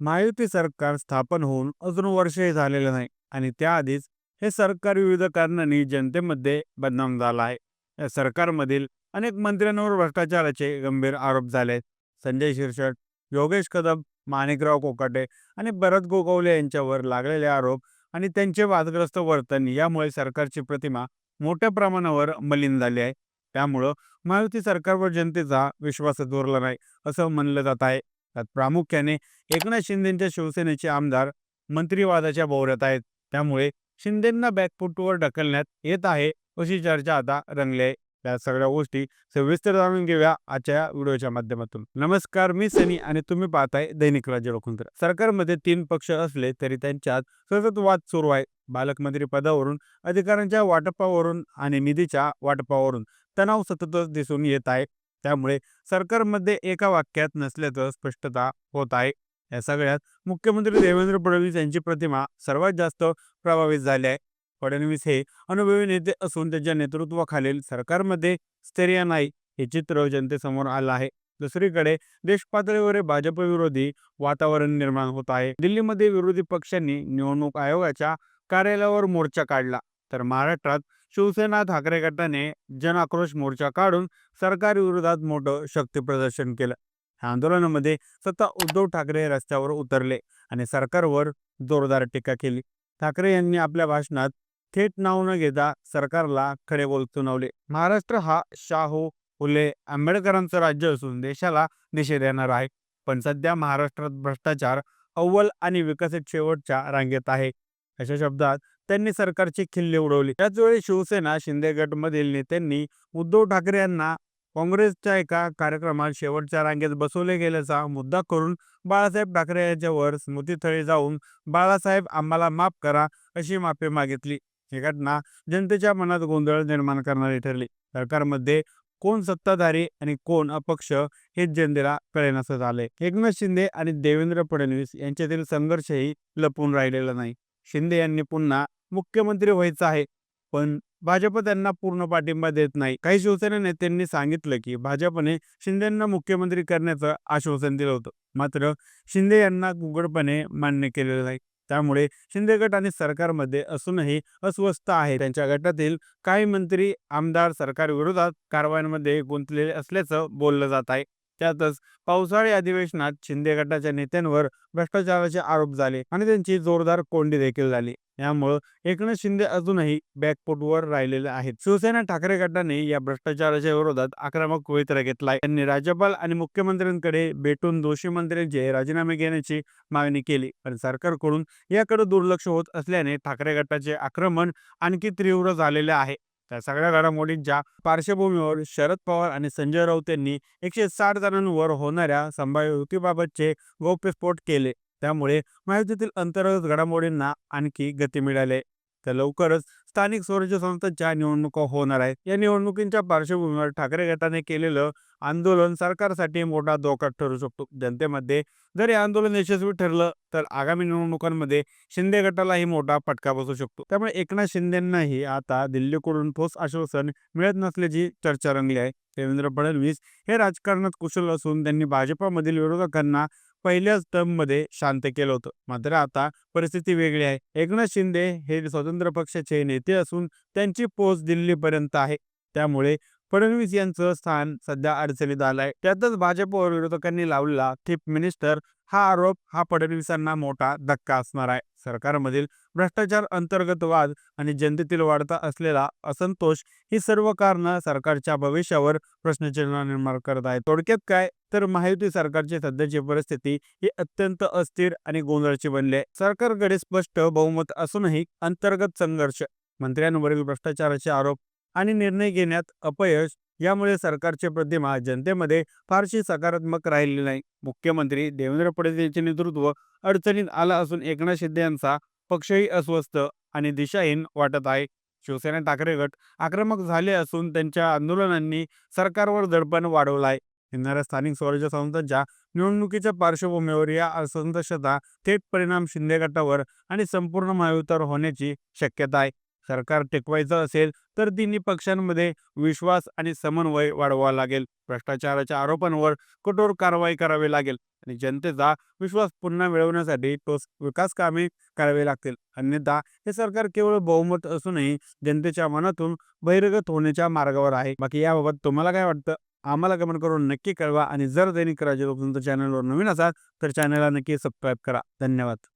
महायुती सरकार स्थापन होऊन अजून वर्षही झालेलं नाही आणि त्याआधीच हे सरकार विविध कारणांनी जनतेमध्ये बदनाम झालं आहे. या सरकारमधील अनेक मंत्र्यांवर भ्रष्टाचाराचे गंभीर आरोप झाले आहेत संजय शिरसाट योगेश कदम माणिकराव कोकाटे आणि भरत गोगवले यांच्यावर लागलेले आरोप आणि त्यांचे वादग्रस्त वर्तन यामुळे सरकारची प्रतिमा मोठ्या प्रमाणावर मलिन झाली आहे. त्यामुळं महायुती सरकारवर जनतेचा विश्वासच उरला नाही असं म्हणलं जात आहे. प्रामुख्याने एकनाथ शिंदेच्या शिवसेनेचे आमदार मंत्रिवादाच्या भोवऱ्यात आहेत. त्यामुळे शिंदेंना बॅकफुटवर ढकलण्यात येत आहे अशी चर्चा आता रंगली आहे. त्या सगळ्या गोष्टी सविस्तर जाणून घेऊया आजच्या या व्हिडिओच्या माध्यमातून. नमस्कार मी सनी आणि तुम्ही पाहताय दैनिक राज्य लोकतंत्र. सरकारमध्ये तीन पक्ष असले तरी त्यांच्यात सतत वाद सुरू आहे. बालकमंत्री पदावरून अधिकारांच्या वाटपावरून आणि निधीच्या वाटपावरून तणाव सततच दिसून येत आहे. त्यामुळे सरकारमध्ये एका वाक्यात नसल्याचं स्पष्टता होत आहे. या सगळ्यात मुख्यमंत्री देवेंद्र फडणवीस यांची प्रतिमा सर्वात जास्त प्रभावित झाली आहे. फडणवीस हे अनुभवी नेते असून त्यांच्या नेतृत्वाखालील सरकारमध्ये स्थैर्य नाही हे चित्र जनतेसमोर आलं आहे. दुसरीकडे देश पातळीवर भाजप विरोधी वातावरण निर्माण होत आहे. दिल्लीमध्ये विरोधी पक्षांनी निवडणूक आयोगाच्या कार्यालयावर मोर्चा काढला. तर महाराष्ट्रात शिवसेना ठाकरे गटाने जन आक्रोश मोर्चा काढून सरकार विरोधात मोठं शक्ती प्रदर्शन केलं. ह्या आंदोलनामध्ये स्वतः उद्धव ठाकरे रस्त्यावर उतरले आणि सरकारवर जोरदार टीका केली. ठाकरे यांनी आपल्या भाषणात थेट नाव न घेता सरकारला खडे बोल सुनावले. महाराष्ट्र हा शाहू फुले आंबेडकरांचं राज्य असून देशाला दिशे देणार आहे. पण सध्या महाराष्ट्रात भ्रष्टाचार अव्वल आणि विकसित शेवटच्या रांगेत आहे. अशा शब्दात त्यांनी सरकारची खिल्ली उडवली. त्याच वेळी शिवसेना शिंदे गटमधील नेत्यांनी उद्धव ठाकरे यांना काँग्रेसच्या एका कार्यक्रमात शेवटच्या रांगेत बसवले गेल्याचा मुद्दा करून बाळासाहेब ठाकरे यांच्यावर स्मृतीथळी जाऊन बाळासाहेब आम्हाला माफ करा अशी माफी मागितली. ही घटना जनतेच्या मनात गोंधळ निर्माण करणारी ठरली. सरकारमध्ये कोण सत्ताधारी आणि कोण अपक्ष हेच जनतेला कळेनासं झाले एकनाथ शिंदे आणि देवेंद्र फडणवीस यांच्यातील संघर्षही लपून राहिलेला नाही. शिंदे यांनी पुन्हा मुख्यमंत्री व्हायचं आहे. पण भाजप त्यांना पूर्ण पाठिंबा देत नाही. काही शिवसेना नेत्यांनी सांगितलं की भाजपने शिंदेंना मुख्यमंत्री करण्याचं आश्वासन दिलं होतं. मात्र शिंदे यांना उघडपणे मान्य केलेलं नाही. त्यामुळे शिंदे गट आणि सरकारमध्ये असूनही अस्वस्थ आहे. त्यांच्या गटातील काही मंत्री आमदार सरकार विरोधात कारवायांमध्ये गुंतलेले असल्याचं बोललं जात आहे. त्यातच पावसाळी अधिवेशनात शिंदे गटाच्या नेत्यांवर भ्रष्टाचाराचे आरोप झाले आणि त्यांची जोरदार कोंडी देखील झाली. यामुळे एकनाथ शिंदे अजूनही बॅकफुटवर राहिलेले आहेत. शिवसेना ठाकरे गटाने या भ्रष्टाचाराच्या विरोधात आक्रमक पवित्रा घेतलाय. त्यांनी राज्यपाल आणि मुख्यमंत्र्यांकडे भेटून दोषी मंत्र्यांचे राजीनामे घेण्याची मागणी केली. पण सरकारकडून याकडे दुर्लक्ष होत असल्याने ठाकरे गटाचे आक्रमण आणखी तीव्र झालेले आहे. त्या सगळ्या घडामोडींच्या पार्श्वभूमीवर शरद पवार आणि संजय राऊत यांनी एकशे साठ जणांवर होणाऱ्या संभाव्य युतीबाबतचे गौप्यस्फोट केले. त्यामुळे महायुतीतील अंतर्गत घडामोडींना आणखी गती मिळाली. तर लवकरच स्थानिक स्वराज्य संस्थांच्या निवडणुका होणार आहेत या निवडणुकींच्या पार्श्वभूमीवर ठाकरे गटाने केलेलं आंदोलन सरकारसाठी मोठा धोका ठरू शकतो. जनतेमध्ये जर हे आंदोलन यशस्वी ठरलं तर आगामी निवडणुकांमध्ये शिंदे गटालाही मोठा फटका बसू शकतो. त्यामुळे एकनाथ शिंदेंनाही आता दिल्लीकडून ठोस आश्वासन मिळत नसल्याची चर्चा रंगली आहे. देवेंद्र फडणवीस हे राजकारणात कुशल असून त्यांनी भाजपामधील विरोधकांना पहिल्याच टर्ममध्ये शांत केलं होतं. मात्र आता परिस्थिती वेगळी आहे. एकनाथ शिंदे हे स्वतंत्र पक्षाचे नेते असून त्यांची पोच दिल्लीपर्यंत आहे. त्यामुळे फडणवीस यांचं स्थान सध्या अडचणीत आलंय. त्यातच भाजपवर विरोधकांनी लावलेला थिप मिनिस्टर हा आरोप हा फडणवीसांना मोठा धक्का असणार आहे. सरकारमधील भ्रष्टाचार अंतर्गत वाद आणि जनतेतील वाढता असलेला असंतोष ही सर्व कारणं सरकारच्या भविष्यावर प्रश्नचिन्ह निर्माण करत आहे थोडक्यात काय? तर महायुती सरकारची सध्याची परिस्थिती ही अत्यंत अस्थिर आणि गोंधळची बनली आहे. सरकारकडे स्पष्ट बहुमत असूनही अंतर्गत संघर्ष मंत्र्यांवरील भ्रष्टाचाराचे आरोप आणि निर्णय घेण्यात अपयश यामुळे सरकारचे प्रतिमा जनतेमध्ये फारशी सकारात्मक राहिली नाही. मुख्यमंत्री देवेंद्र फडणवीस यांचे नेतृत्व अडचणीत आला असून एकनाथ शिंदे यांचा पक्षही अस्वस्थ आणि दिशाहीन वाटत आहे. शिवसेना ठाकरे गट आक्रमक झाले असून त्यांच्या आंदोलनांनी सरकारवर दडपण वाढवलं आहे. येणाऱ्या स्थानिक स्वराज्य संस्थांच्या निवडणुकीच्या पार्श्वभूमीवर या असंतोषाचा थेट परिणाम शिंदे गटावर आणि संपूर्ण महायुतीवर होण्याची शक्यता आहे. सरकार टिकवायचं असेल तर तिन्ही पक्षांमध्ये विश्वास आणि समन्वय वाढवावा लागेल. भ्रष्टाचाराच्या आरोपांवर कठोर कारवाई करावी लागेल आणि जनतेचा विश्वास पुन्हा मिळवण्यासाठी ठोस विकास कामे करावी लागतील. अन्यथा हे सरकार केवळ बहुमत असूनही जनतेच्या मनातून बहिर्गत होण्याच्या मार्गावर आहे. बाकी याबाबत तुम्हाला काय वाटतं? आम्हाला कमेंट करून नक्की कळवा आणि जर दैनिक राजे तुमच्या चॅनलवर नवीन असाल तर चॅनलला नक्की सबस्क्राईब करा. धन्यवाद.